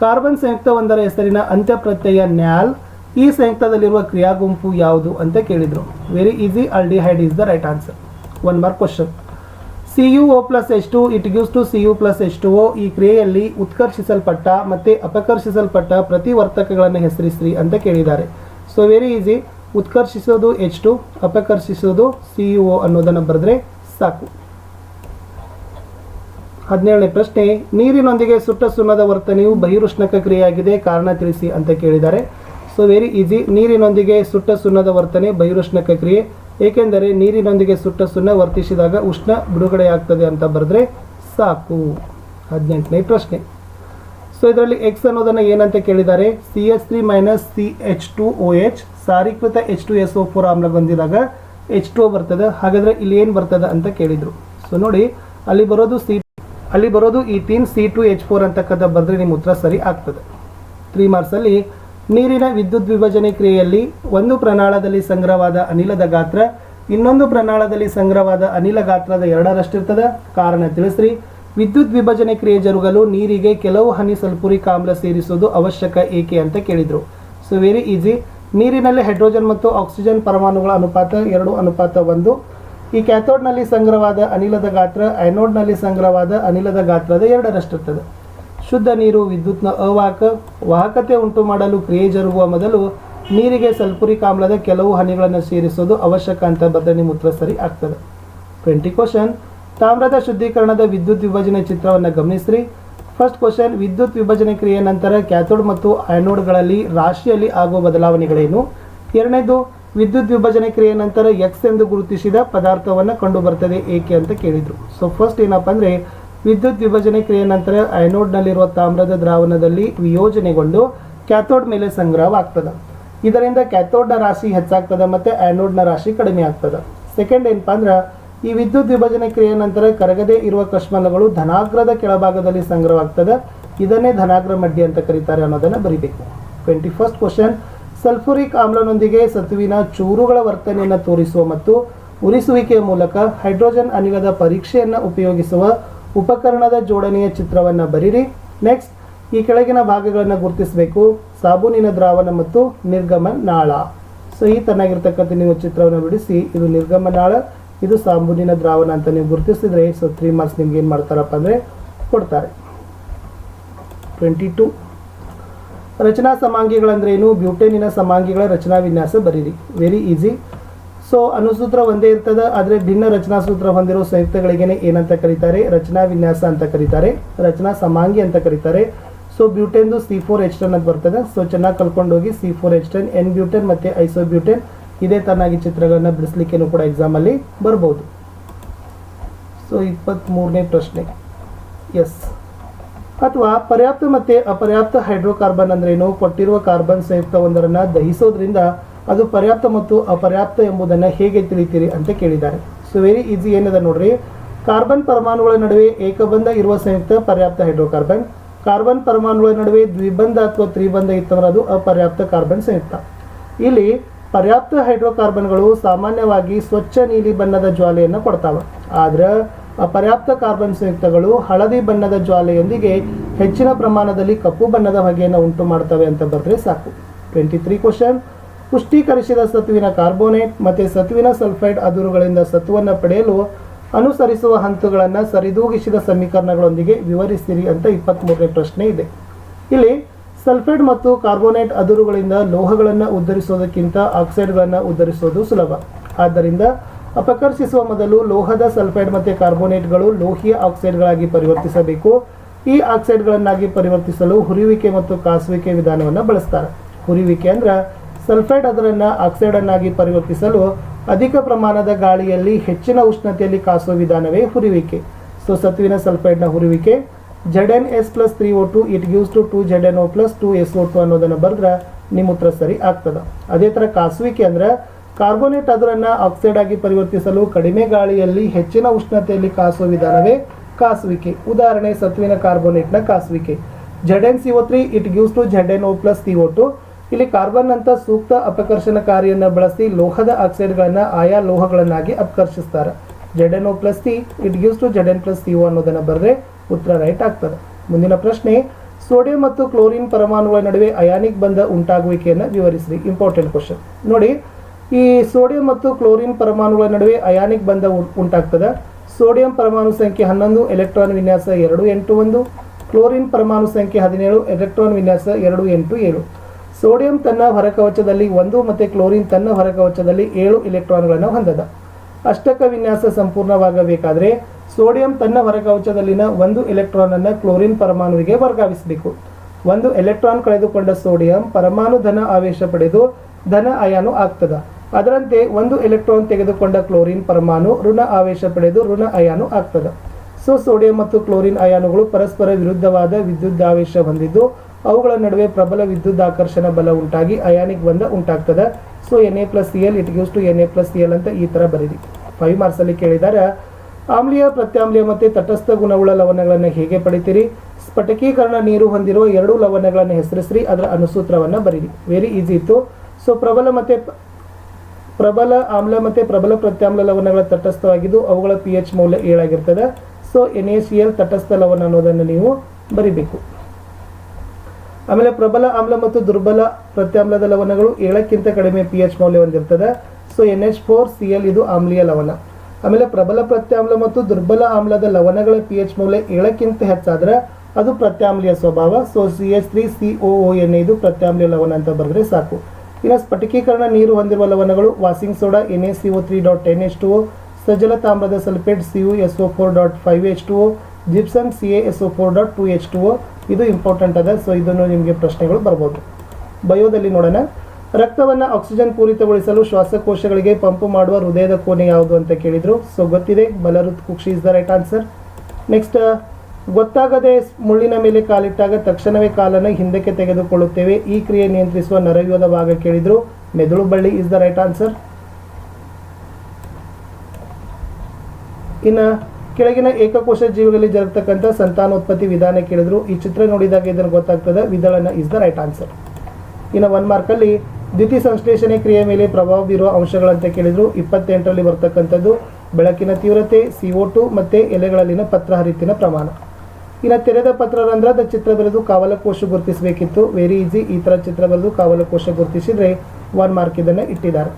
A: ಕಾರ್ಬನ್ ಸಂಯುಕ್ತವೊಂದರ ಹೆಸರಿನ ಅಂತ್ಯ ಪ್ರತ್ಯಯ ನ್ಯಾಲ್, ಈ ಸಂಯುಕ್ತದಲ್ಲಿರುವ ಕ್ರಿಯಾ ಗುಂಪು ಯಾವುದು ಅಂತ ಕೇಳಿದರು. Very easy aldehyde is the right answer one mark question C U O plus H two it gives to C U plus H two O ಈ ಕ್ರಿಯೆಯಲ್ಲಿ ಉತ್ಕರ್ಷಿಸಲ್ಪಟ್ಟ ಮತ್ತು ಅಪಕರ್ಷಿಸಲ್ಪಟ್ಟ ಪ್ರತಿವರ್ತಕಗಳನ್ನು ಹೆಸರಿಸ್ರಿ ಅಂತ ಕೇಳಿದ್ದಾರೆ. ಸೊ ವೆರಿ ಈಸಿ ಉತ್ಕರ್ಷಿಸೋದು ಎಚ್ ಟು ಅಪಕರ್ಷಿಸೋದು ಸಿ ಯು ಒ ಅನ್ನೋದನ್ನು ಬರೆದ್ರೆ ಸಾಕು. ಹದಿನೇಳನೇ ಪ್ರಶ್ನೆ, ನೀರಿನೊಂದಿಗೆ ಸುಟ್ಟ ಸುಣ್ಣದ ವರ್ತನೆಯು ಬಹಿರುಷ್ಣಕ ಕ್ರಿಯೆಯಾಗಿದೆ, ಕಾರಣ ತಿಳಿಸಿ ಅಂತ ಕೇಳಿದ್ದಾರೆ. ಸೊ ವೆರಿ ಈಸಿ ನೀರಿನೊಂದಿಗೆ ಸುಟ್ಟ ಸುಣ್ಣದ ವರ್ತನೆ ಬಹಿರುಷ್ಣಕ ಕ್ರಿಯೆ. ಏಕೆಂದರೆ ನೀರಿನೊಂದಿಗೆ ಸುಟ್ಟ ಸುಣ್ಣ ವರ್ತಿಸಿದಾಗ ಉಷ್ಣ ಬಿಡುಗಡೆಯಾಗ್ತದೆ ಅಂತ ಬರೆದ್ರೆ ಸಾಕು. ಹದಿನೆಂಟನೇ ಪ್ರಶ್ನೆ. ಸೊ ಇದರಲ್ಲಿ ಎಕ್ಸ್ ಅನ್ನೋದನ್ನು ಏನಂತ ಕೇಳಿದ್ದಾರೆ? C H three minus C H two O H ಸಾರೀಕೃತ H two S O four ಆಮ್ಲ ಬಂದಿದಾಗ ಎಚ್ ಟು ಬರ್ತದೆ. ಹಾಗಾದ್ರೆ ಇಲ್ಲಿ ಏನು ಬರ್ತದೆ ಅಂತ ಕೇಳಿದರು. ಸೊ ನೋಡಿ, ಅಲ್ಲಿ ಬರೋದು ಸಿ ಅಲ್ಲಿ ಬರೋದು ಈ ತೀನ್ ಸಿ ಟು ಎಚ್ ಫೋರ್ ಅಂತಕ್ಕಂಥ ಬಂದರೆ ನಿಮ್ಮ ಉತ್ತರ ಸರಿ ಆಗ್ತದೆ. ತ್ರೀ ಮಾರ್ಕ್ಸಲ್ಲಿ ನೀರಿನ ವಿದ್ಯುತ್ ವಿಭಜನೆ ಕ್ರಿಯೆಯಲ್ಲಿ ಒಂದು ಪ್ರಣಾಳದಲ್ಲಿ ಸಂಗ್ರಹವಾದ ಅನಿಲದ ಗಾತ್ರ, ಇನ್ನೊಂದು ಪ್ರಣಾಳದಲ್ಲಿ ಸಂಗ್ರಹವಾದ ಅನಿಲ ಗಾತ್ರದ ಎರಡರಷ್ಟಿರ್ತದೆ. ಕಾರಣ ತಿಳಿಸ್ರಿ. ವಿದ್ಯುತ್ ವಿಭಜನೆ ಕ್ರಿಯೆ ಜರುಗಲು ನೀರಿಗೆ ಕೆಲವು ಹನಿ ಸಲ್ಫುರಿಕ್ ಆಮ್ಲ ಸೇರಿಸುವುದು ಅವಶ್ಯಕ, ಏಕೆ ಅಂತ ಕೇಳಿದರು. ಸೊ ವೆರಿ ಈಸಿ ನೀರಿನಲ್ಲಿ ಹೈಡ್ರೋಜನ್ ಮತ್ತು ಆಕ್ಸಿಜನ್ ಪರಮಾಣುಗಳ ಅನುಪಾತ ಎರಡು, ಅನುಪಾತ ಒಂದು. ಈ ಕ್ಯಾಥೋಡ್ನಲ್ಲಿ ಸಂಗ್ರಹವಾದ ಅನಿಲದ ಗಾತ್ರ ಐನೋಡ್ನಲ್ಲಿ ಸಂಗ್ರಹವಾದ ಅನಿಲದ ಗಾತ್ರದ ಎರಡರಷ್ಟಿರ್ತದೆ. ಶುದ್ಧ ನೀರು, ವಿದ್ಯುತ್ನ ಅವಾಹಕ, ವಾಹಕತೆ ಉಂಟು ಮಾಡಲು ಕ್ರಿಯೆ ಜರುಗುವ ಮೊದಲು ನೀರಿಗೆ ಸಲ್ಪುರಿ ಆಮ್ಲದ ಕೆಲವು ಹನಿಗಳನ್ನು ಸೇರಿಸೋದು ಅವಶ್ಯಕ ಅಂತ ಬರೆದ ಮೂತ್ರ ಸರಿ ಆಗ್ತದೆ. ಟ್ವೆಂಟಿ ಕ್ವಶನ್, ತಾಮ್ರದ ಶುದ್ಧೀಕರಣದ ವಿದ್ಯುತ್ ವಿಭಜನೆ ಚಿತ್ರವನ್ನು ಗಮನಿಸ್ರಿ. ಫಸ್ಟ್ ಕ್ವಶನ್ ವಿದ್ಯುತ್ ವಿಭಜನೆ ಕ್ರಿಯೆ ನಂತರ ಕ್ಯಾಥೋಡ್ ಮತ್ತು ಆ್ಯನೋಡ್ಗಳಲ್ಲಿ ರಾಶಿಯಲ್ಲಿ ಆಗುವ ಬದಲಾವಣೆಗಳೇನು? ಎರಡನೇದು, ವಿದ್ಯುತ್ ವಿಭಜನೆ ಕ್ರಿಯೆ ನಂತರ ಎಕ್ಸ್ ಎಂದು ಗುರುತಿಸಿದ ಪದಾರ್ಥವನ್ನು ಕಂಡು ಬರ್ತದೆ ಏಕೆ ಅಂತ ಕೇಳಿದರು. ಸೊ ಫಸ್ಟ್ ಏನಪ್ಪ ಅಂದರೆ, ವಿದ್ಯುತ್ ವಿಭಜನೆ ಕ್ರಿಯೆ ನಂತರ ಆ್ಯನೋಡ್ನಲ್ಲಿರುವ ತಾಮ್ರದ ದ್ರಾವಣದಲ್ಲಿ ವಿಯೋಜನೆಗೊಂಡು ಕ್ಯಾಥೋಡ್ ಮೇಲೆ ಸಂಗ್ರಹವಾಗ್ತದೆ. ಇದರಿಂದ ಕ್ಯಾಥೋಡ್ನ ರಾಶಿ ಹೆಚ್ಚಾಗ್ತದೆ ಮತ್ತು ಆ್ಯನೋಡ್ನ ರಾಶಿ ಕಡಿಮೆ ಆಗ್ತದೆ ಸೆಕೆಂಡ್ ಏನಪ್ಪ ಅಂದ್ರೆ ಈ ವಿದ್ಯುತ್ ವಿಭಜನೆ ಕ್ರಿಯೆ ನಂತರ ಕರಗದೇ ಇರುವ ಕಶ್ಮಲಗಳು ಧನಾಗ್ರದ ಕೆಳಭಾಗದಲ್ಲಿ ಸಂಗ್ರಹವಾಗ್ತದೆ. ಇದನ್ನೇ ಧನಾಗ್ರ ಮಡ್ಡಿ ಅಂತ ಕರೀತಾರೆ ಅನ್ನೋದನ್ನು ಬರಿಬೇಕು. ಟ್ವೆಂಟಿ ಫಸ್ಟ್ ಕ್ವಶನ್ ಸಲ್ಫುರಿಕ್ ಆಮ್ಲನೊಂದಿಗೆ ಸತುವಿನ ಚೂರುಗಳ ವರ್ತನೆಯನ್ನು ತೋರಿಸುವ ಮತ್ತು ಉರಿಸುವಿಕೆಯ ಮೂಲಕ ಹೈಡ್ರೋಜನ್ ಅನಿಲದ ಪರೀಕ್ಷೆಯನ್ನು ಉಪಯೋಗಿಸುವ ಉಪಕರಣದ ಜೋಡಣೆಯ ಚಿತ್ರವನ್ನು ಬರೀರಿ. ನೆಕ್ಸ್ಟ್ ಈ ಕೆಳಗಿನ ಭಾಗಗಳನ್ನು ಗುರುತಿಸಬೇಕು. ಸಾಬೂನಿನ ದ್ರಾವಣ ಮತ್ತು ನಿರ್ಗಮ ನಾಳ ಸೊ ಈ ತನ್ನಾಗಿರ್ತಕ್ಕಂಥ ನೀವು ಚಿತ್ರವನ್ನು ಬಿಡಿಸಿ, ಇದು ನಿರ್ಗಮ ನಾಳ ಇದು ಸಾಬೂನಿನ ದ್ರಾವಣ ಅಂತ ನೀವು ಗುರುತಿಸಿದ್ರೆ ಸೊ ತ್ರೀ ಮಾರ್ಕ್ಸ್ ನಿಮ್ಗೆ ಏನು ಮಾಡ್ತಾರಪ್ಪ ಅಂದರೆ ಕೊಡ್ತಾರೆ. ಟ್ವೆಂಟಿ ಟು ರಚನಾ ಸಮಾಂಗಿಗಳಂದ್ರೇನು ಬ್ಯೂಟೇನಿನ ಸಮಾಂಗಿಗಳ ರಚನಾ ವಿನ್ಯಾಸ ಬರೀರಿ. ವೆರಿ ಈಸಿ ಸೊ ಅನುಸೂತ್ರ ಒಂದೇ ಇರ್ತದೆ, ಆದರೆ ಭಿನ್ನ ರಚನಾ ಸೂತ್ರ ಹೊಂದಿರೋ ಸಂಯುಕ್ತಗಳಿಗೇನೆ ಏನಂತ ಕರೀತಾರೆ? ರಚನಾ ವಿನ್ಯಾಸ ಅಂತ ಕರೀತಾರೆ. ರಚನಾ ಸಮಾಂಗಿ ಅಂತ ಕರೀತಾರೆ. ಸೊ ಬ್ಯೂಟೆನ್ದು ಸಿ ಫೋರ್ ಎಚ್ ಟೆನ್ ಅಂತ ಬರ್ತದೆ. ಸೊ ಚೆನ್ನಾಗಿ ಕಲ್ಕೊಂಡೋಗಿ C four H ten n butane ಮತ್ತು ಐಸೋ ಬ್ಯೂಟೆನ್ ಇದೇ ತರನಾಗಿ ಚಿತ್ರಗಳನ್ನ ಬಿಡಿಸ್ಲಿಕ್ಕೇನು ಕೂಡ ಎಕ್ಸಾಮಲ್ಲಿ ಬರ್ಬೋದು. ಸೊ ಇಪ್ಪತ್ತ್ಮೂರನೇ ಪ್ರಶ್ನೆ. ಎಸ್ ಅಥವಾ ಪರ್ಯಾಪ್ತ ಮತ್ತು ಅಪರ್ಯಾಪ್ತ ಹೈಡ್ರೋಕಾರ್ಬನ್ ಅಂದ್ರೇನು? ಕೊಟ್ಟಿರುವ ಕಾರ್ಬನ್ ಸಂಯುಕ್ತ ಒಂದರನ್ನ ದಹಿಸೋದ್ರಿಂದ ಅದು ಪರ್ಯಾಪ್ತ ಮತ್ತು ಅಪರ್ಯಾಪ್ತ ಎಂಬುದನ್ನು ಹೇಗೆ ತಿಳಿತೀರಿ ಅಂತ ಕೇಳಿದ್ದಾರೆ. ಸೊ ವೆರಿ ಈಸಿ ಏನಿದೆ ನೋಡ್ರಿ? ಕಾರ್ಬನ್ ಪರಮಾಣುಗಳ ನಡುವೆ ಏಕಬಂಧ ಇರುವ ಸಂಯುಕ್ತ ಪರ್ಯಾಪ್ತ ಹೈಡ್ರೋಕಾರ್ಬನ್. ಕಾರ್ಬನ್ ಪರಮಾಣುಗಳ ನಡುವೆ ದ್ವಿಬಂಧ ಅಥವಾ ತ್ರಿಬಂಧ ಇತ್ತಂದ್ರೆ ಅದು ಅಪರ್ಯಾಪ್ತ ಕಾರ್ಬನ್ ಸಂಯುಕ್ತ. ಇಲ್ಲಿ ಪರ್ಯಾಪ್ತ ಹೈಡ್ರೋಕಾರ್ಬನ್ಗಳು ಸಾಮಾನ್ಯವಾಗಿ ಸ್ವಚ್ಛ ನೀಲಿ ಬಣ್ಣದ ಜ್ವಾಲೆಯನ್ನು ಕೊಡ್ತಾವೆ. ಆದ್ರೆ ಪರ್ಯಾಪ್ತ ಕಾರ್ಬನ್ ಸಂಯುಕ್ತಗಳು ಹಳದಿ ಬಣ್ಣದ ಜ್ವಾಲೆಯೊಂದಿಗೆ ಹೆಚ್ಚಿನ ಪ್ರಮಾಣದಲ್ಲಿ ಕಪ್ಪು ಬಣ್ಣದ ಹೊಗೆಯನ್ನು ಉಂಟು ಮಾಡ್ತವೆ ಅಂತ ಬರೆದ್ರೆ ಸಾಕು. ಟ್ವೆಂಟಿ ತ್ರೀ ಕ್ವಶನ್ ಪುಷ್ಟೀಕರಿಸಿದ ಸತುವಿನ ಕಾರ್ಬೋನೇಟ್ ಮತ್ತು ಸತುವಿನ ಸಲ್ಫೈಡ್ ಅದುರುಗಳಿಂದ ಸತುವನ್ನು ಪಡೆಯಲು ಅನುಸರಿಸುವ ಹಂತಗಳನ್ನು ಸರಿದೂಗಿಸಿದ ಸಮೀಕರಣಗಳೊಂದಿಗೆ ವಿವರಿಸಿರಿ ಅಂತ ಇಪ್ಪತ್ತ್ಮೂರನೇ ಪ್ರಶ್ನೆ ಇದೆ. ಇಲ್ಲಿ ಸಲ್ಫೈಡ್ ಮತ್ತು ಕಾರ್ಬೋನೇಟ್ ಅದುರುಗಳಿಂದ ಲೋಹಗಳನ್ನು ಉದ್ಧರಿಸೋದಕ್ಕಿಂತ ಆಕ್ಸೈಡ್ಗಳನ್ನು ಉದ್ಧರಿಸೋದು ಸುಲಭ. ಆದ್ದರಿಂದ ಅಪಕರ್ಷಿಸುವ ಮೊದಲು ಲೋಹದ ಸಲ್ಫೈಡ್ ಮತ್ತು ಕಾರ್ಬೋನೇಟ್ಗಳು ಲೋಹೀಯ ಆಕ್ಸೈಡ್ಗಳಾಗಿ ಪರಿವರ್ತಿಸಬೇಕು. ಈ ಆಕ್ಸೈಡ್ಗಳನ್ನಾಗಿ ಪರಿವರ್ತಿಸಲು ಹುರಿಯುವಿಕೆ ಮತ್ತು ಕಾಸುವಿಕೆ ವಿಧಾನವನ್ನು ಬಳಸ್ತಾರೆ. ಹುರಿಯುವಿಕೆ ಅಂದ್ರೆ ಸಲ್ಫೈಡ್ ಅದರನ್ನು ಆಕ್ಸೈಡನ್ನಾಗಿ ಪರಿವರ್ತಿಸಲು ಅಧಿಕ ಪ್ರಮಾಣದ ಗಾಳಿಯಲ್ಲಿ ಹೆಚ್ಚಿನ ಉಷ್ಣತೆಯಲ್ಲಿ ಕಾಸುವ ವಿಧಾನವೇ ಹುರಿಯುವಿಕೆ. ಸೊ, ಸತುವಿನ ಸಲ್ಫೈಡ್ನ ಹುರಿಯುವಿಕೆ. Z S plus three O two it gives to two Z N O plus two S O two ಅನ್ನೋದನ್ನು ಬರೆದ್ರೆ ನಿಮ್ಮ ಉತ್ತರ ಸರಿ ಆಗ್ತದೆ. ಅದೇ ಥರ ಕಾಸುವಿಕೆ ಅಂದ್ರೆ ಕಾರ್ಬೋನೇಟ್ ಅದರನ್ನು ಆಕ್ಸೈಡ್ ಆಗಿ ಪರಿವರ್ತಿಸಲು ಕಡಿಮೆ ಗಾಳಿಯಲ್ಲಿ ಹೆಚ್ಚಿನ ಉಷ್ಣತೆಯಲ್ಲಿ ಕಾಸುವ ವಿಧಾನವೇ ಕಾಸುವಿಕೆ. ಉದಾಹರಣೆ, ಸತ್ವಿನ ಕಾರ್ಬೋನೇಟ್ನ ಕಾಸುವಿಕೆ. Z N C O three it gives to Z N O plus C O two ಇಲ್ಲಿ ಕಾರ್ಬನ್ ಅಂತ ಸೂಕ್ತ ಅಪಕರ್ಷಣಕಾರಿಯನ್ನು ಬಳಸಿ ಲೋಹದ ಆಕ್ಸೈಡ್ಗಳನ್ನು ಆಯಾ ಲೋಹಗಳನ್ನಾಗಿ ಅಪಕರ್ಷಿಸ್ತಾರೆ. Z N O plus C it gives to Z N plus C O ಅನ್ನೋದನ್ನು ಬರೆದ್ರೆ ಉತ್ತರ ರೈಟ್ ಆಗ್ತದೆ. ಮುಂದಿನ ಪ್ರಶ್ನೆ, ಸೋಡಿಯಂ ಮತ್ತು ಕ್ಲೋರಿನ್ ಪರಮಾಣುಗಳ ನಡುವೆ ಅಯಾನಿಕ್ ಬಂಧ ಉಂಟಾಗುವಿಕೆಯನ್ನು ವಿವರಿಸಿರಿ. ಇಂಪಾರ್ಟೆಂಟ್ ಕ್ವಶನ್ ನೋಡಿ, ಈ ಸೋಡಿಯಂ ಮತ್ತು ಕ್ಲೋರಿನ್ ಪರಮಾಣುಗಳ ನಡುವೆ ಅಯಾನಿಕ್ ಬಂಧ ಉಂಟಾಗ್ತದೆ. ಸೋಡಿಯಂ ಪರಮಾಣು ಸಂಖ್ಯೆ ಹನ್ನೊಂದು, ಎಲೆಕ್ಟ್ರಾನ್ ವಿನ್ಯಾಸ ಎರಡು, ಎಂಟು ಒಂದು. ಕ್ಲೋರಿನ್ ಪರಮಾಣು ಸಂಖ್ಯೆ ಹದಿನೇಳು, ಎಲೆಕ್ಟ್ರಾನ್ ವಿನ್ಯಾಸ ಎರಡು, ಎಂಟು, ಏಳು. ಸೋಡಿಯಂ ತನ್ನ ಹೊರಕವಚದಲ್ಲಿ ಒಂದು ಮತ್ತು ಕ್ಲೋರಿನ್ ತನ್ನ ಹೊರಕವಚದಲ್ಲಿ ಏಳು ಎಲೆಕ್ಟ್ರಾನ್ಗಳನ್ನು ಹೊಂದದ. ಅಷ್ಟಕ ವಿನ್ಯಾಸ ಸಂಪೂರ್ಣವಾಗಬೇಕಾದರೆ ಸೋಡಿಯಂ ತನ್ನ ಹೊರಕವಚದಲ್ಲಿನ ಒಂದು ಎಲೆಕ್ಟ್ರಾನ್ ಅನ್ನು ಕ್ಲೋರಿನ್ ಪರಮಾಣುವಿಗೆ ವರ್ಗಾವಿಸಬೇಕು ಒಂದು ಎಲೆಕ್ಟ್ರಾನ್ ಕಳೆದುಕೊಂಡ ಸೋಡಿಯಂ ಪರಮಾಣು ಧನ ಆವೇಶ ಪಡೆದು ಧನ ಅಯಾನು ಆಗ್ತದ. ಅದರಂತೆ ಒಂದು ಎಲೆಕ್ಟ್ರಾನ್ ತೆಗೆದುಕೊಂಡ ಕ್ಲೋರಿನ್ ಪರಮಾಣು ಋಣ ಆವೇಶ ಪಡೆದು ಋಣ ಅಯಾನು ಆಗ್ತದ. ಸೊ, ಸೋಡಿಯಂ ಮತ್ತು ಕ್ಲೋರಿನ್ ಅಯಾನುಗಳು ಪರಸ್ಪರ ವಿರುದ್ಧವಾದ ವಿದ್ಯುದಾವೇಶ ಹೊಂದಿದ್ದು, ಅವುಗಳ ನಡುವೆ ಪ್ರಬಲ ವಿದ್ಯುದಾಕರ್ಷಣ ಬಲ ಉಂಟಾಗಿ ಅಯಾನಿಕ್ ಬಂದ ಉಂಟಾಗ್ತದೆ. So N A plus C L it gives to N A plus C L ಅಂತ ಈ ಥರ ಬರೀರಿ. ಫೈವ್ ಮಾರ್ಕ್ಸಲ್ಲಿ ಕೇಳಿದ್ದಾರೆ ಆಮ್ಲೀಯ, ಪ್ರತ್ಯಾಮ್ಲೀಯ ಮತ್ತು ತಟಸ್ಥ ಗುಣವುಳ್ಳ ಲವಣಗಳನ್ನು ಹೇಗೆ ಪಡಿತೀರಿ? ಸ್ಫಟಿಕೀಕರಣ ನೀರು ಹೊಂದಿರುವ ಎರಡು ಲವಣಗಳನ್ನು ಹೆಸರಿಸಿರಿ, ಅದರ ಅನುಸೂತ್ರವನ್ನು ಬರೀರಿ. ವೆರಿ ಈಸಿ ಇತ್ತು. ಸೊ ಪ್ರಬಲ ಮತ್ತು ಪ್ರಬಲ ಆಮ್ಲ ಮತ್ತು ಪ್ರಬಲ ಪ್ರತ್ಯಾಮ್ಲ ಲವಣಗಳ ತಟಸ್ಥವಾಗಿದ್ದು, ಅವುಗಳ ಪಿ ಎಚ್ ಮೌಲ್ಯ ಏಳಾಗಿರ್ತದೆ so N A C L ತಟಸ್ಥ ಲವಣ ಅನ್ನೋದನ್ನು ನೀವು ಬರಿಬೇಕು. ಆಮೇಲೆ ಪ್ರಬಲ ಆಮ್ಲ ಮತ್ತು ದುರ್ಬಲ ಪ್ರತ್ಯಾಮ್ಲದ ಲವಣಗಳು ಏಳಕ್ಕಿಂತ ಕಡಿಮೆ ಪಿ ಎಚ್ ಮೌಲ್ಯ ಹೊಂದಿರ್ತದೆ. So N H four C L ಇದು ಆಮ್ಲೀಯ ಲವಣ. ಆಮೇಲೆ ಪ್ರಬಲ ಪ್ರತ್ಯಾಮ್ಲ ಮತ್ತು ದುರ್ಬಲ ಆಮ್ಲದ ಲವಣಗಳ ಪಿ ಎಚ್ ಮೌಲ್ಯ ಏಳಕ್ಕಿಂತ ಹೆಚ್ಚಾದ್ರೆ ಅದು ಪ್ರತ್ಯಾಮ್ಲೀಯ ಸ್ವಭಾವ. So C H three C O N ಇದು ಪ್ರತ್ಯಾಮ್ಲೀಯ ಲವಣ ಅಂತ ಬರೆದ್ರೆ ಸಾಕು. ಇನ್ನು ಸ್ಫಟಿಕೀಕರಣ ನೀರು ಹೊಂದಿರುವ ಲವಣಗಳು washing soda N A C O three dot ten H two O ಸಜಲ ತಾಮ್ರದ sulphate C U S O four dot five H two O gypsum C A S O four dot two H two O ಇದು important ಅದ so ಇದನ್ನು ನಿಮಗೆ ಪ್ರಶ್ನೆಗಳು ಬರ್ಬೋದು. ಬಯೋದಲ್ಲಿ ನೋಡೋಣ. ರಕ್ತವನ್ನು oxygen ಪೂರಿತಗೊಳಿಸಲು ಶ್ವಾಸಕೋಶಗಳಿಗೆ pump ಮಾಡುವ ಹೃದಯದ ಕೋಣೆ ಯಾವುದು ಅಂತ ಕೇಳಿದ್ರು. ಸೊ ಗೊತ್ತಿದೆ. ಬಲರುತ್ ಕುಕ್ಷಿ is the right answer next ಗೊತ್ತಾಗದೆ ಮುಳ್ಳಿನ ಮೇಲೆ ಕಾಲಿಟ್ಟಾಗ ತಕ್ಷಣವೇ ಕಾಲನ್ನು ಹಿಂದಕ್ಕೆ ತೆಗೆದುಕೊಳ್ಳುತ್ತೇವೆ. ಈ ಕ್ರಿಯೆ ನಿಯಂತ್ರಿಸುವ ನರವ್ಯೂಹದ ಭಾಗ ಕೇಳಿದ್ರು. ಮೆದುಳು ಬಳ್ಳಿ ಇಸ್ ದ ರೈಟ್ ಆನ್ಸರ್ ಇನ್ನು ಕೆಳಗಿನ ಏಕಕೋಶ ಜೀವಿಗಳಲ್ಲಿ ಜರುಗತಕ್ಕಂಥ ಸಂತಾನೋತ್ಪತ್ತಿ ವಿಧಾನ ಕೇಳಿದ್ರು. ಈ ಚಿತ್ರ ನೋಡಿದಾಗ ಇದನ್ನು ಗೊತ್ತಾಗ್ತದೆ. ವಿದಳನ ಇಸ್ ದ ರೈಟ್ ಆನ್ಸರ್ ಇನ್ನು ಒನ್ ಮಾರ್ಕಲ್ಲಿ ದ್ಯುತಿ ಸಂಶ್ಲೇಷಣೆ ಕ್ರಿಯೆ ಮೇಲೆ ಪ್ರಭಾವ ಬೀರುವ ಅಂಶಗಳಂತ ಕೇಳಿದ್ರು. ಇಪ್ಪತ್ತೆಂಟರಲ್ಲಿ ಬರ್ತಕ್ಕಂಥದ್ದು ಬೆಳಕಿನ ತೀವ್ರತೆ ಸಿ ಒ ಟು ಮತ್ತು ಎಲೆಗಳಲ್ಲಿನ ಪತ್ರ ಹರಿತಿನ ಪ್ರಮಾಣ. ಇನ್ನು ತೆರೆದ ಪತ್ರರಂದ್ರದ ಚಿತ್ರ ಬರೆದು ಕಾವಲಕೋಶ ಗುರುತಿಸಬೇಕಿತ್ತು. ವೆರಿ ಈಸಿ ಈ ಥರ ಚಿತ್ರ ಬರೆದು ಕಾವಲಕೋಶ ಗುರುತಿಸಿದರೆ ಒನ್ ಮಾರ್ಕ್ ಇದನ್ನು ಇಟ್ಟಿದ್ದಾರೆ.